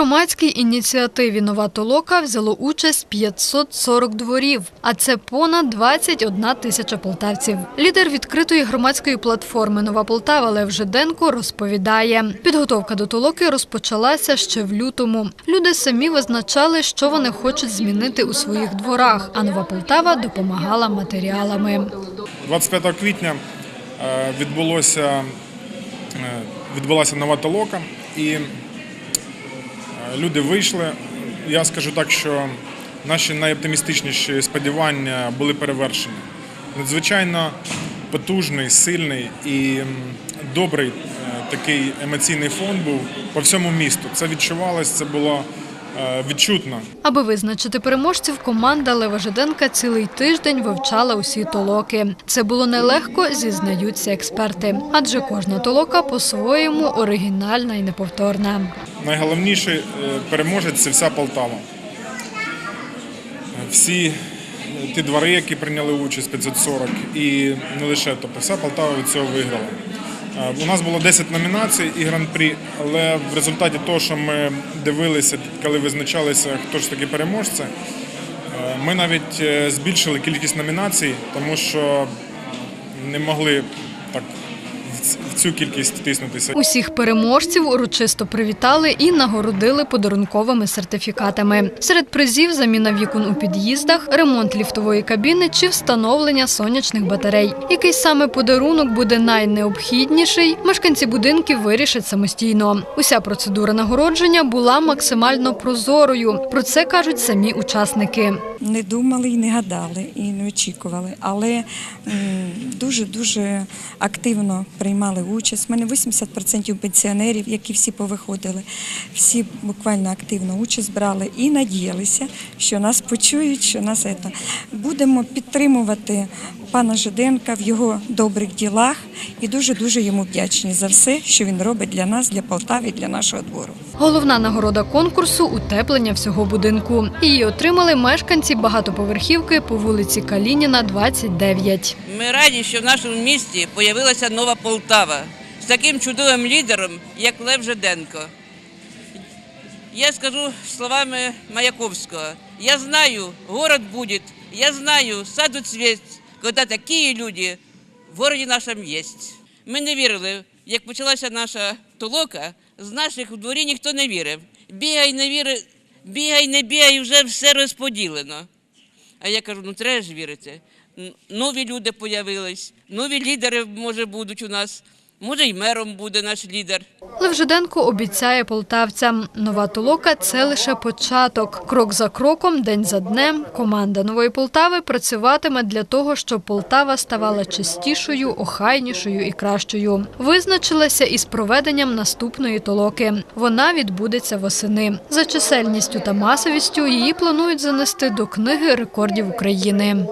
громадській ініціативі Нова Толока взяло участь 540 дворів, а це понад 21 тисяча полтавців. Лідер відкритої громадської платформи Нова Полтава Лев Жиденко розповідає, підготовка до толоки розпочалася ще в лютому. Люди самі визначали, що вони хочуть змінити у своїх дворах, а Нова Полтава допомагала матеріалами. 25 квітня е, відбулося, е, відбулася нова толока, і люди вийшли. Я скажу так, що наші найоптимістичніші сподівання були перевершені. Надзвичайно потужний, сильний і добрий е, такий емоційний фон був по всьому місту. Це відчувалось, це було е, відчутно. Аби визначити переможців, команда Лева Жиденка цілий тиждень вивчала усі толоки. Це було нелегко, зізнаються експерти, адже кожна толока по-своєму оригінальна і неповторна. Найголовніший е, переможець це вся Полтава. Всі е, ті двори, які прийняли участь 540, і не лише, тобто вся Полтава від цього виграла. Е, У нас було 10 номінацій і гран-прі, але в результаті того, що ми дивилися, коли визначалися, хто ж такі переможці, е, ми навіть е, збільшили кількість номінацій, тому що не могли так в цю кількість тиснутися. Усіх переможців урочисто привітали і нагородили подарунковими сертифікатами. Серед призів заміна вікон у під'їздах, ремонт ліфтової кабіни чи встановлення сонячних батарей. Який саме подарунок буде найнеобхідніший, мешканці будинків вирішать самостійно. Уся процедура нагородження була максимально прозорою. Про це кажуть самі учасники. не думали і не гадали, і не очікували, але дуже дуже активно приймали участь. У мене 80% пенсіонерів, які всі повиходили, всі буквально активно участь брали і надіялися, що нас почують, що нас це. будемо підтримувати пана Жиденка в його добрих ділах і дуже дуже йому вдячні за все, що він робить для нас, для Полтави, і для нашого двору. Головна нагорода конкурсу утеплення всього будинку. Її отримали мешканці багатоповерхівки по вулиці Калініна, 29. Ми раді, що в нашому місті з'явилася нова Полтава з таким чудовим лідером, як Лев Жиденко. Я скажу словами Маяковского. Я знаю, город будет, я знаю, саду цвет, когда такі люди в городі нашому є. Ми не вірили, як почалася наша толока, з наших в дворі ніхто не вірив. Бігай, не віри, бігай, не бігай, вже все розподілено. А я кажу, ну треба ж вірити. Нові люди з'явились, нові лідери, може, будуть у нас. Може, й мером буде наш лідер. Левжиденко обіцяє полтавцям. Нова толока – це лише початок. Крок за кроком, день за днем, команда Нової Полтави працюватиме для того, щоб Полтава ставала чистішою, охайнішою і кращою. Визначилася із проведенням наступної толоки. Вона відбудеться восени. За чисельністю та масовістю її планують занести до книги рекордів України.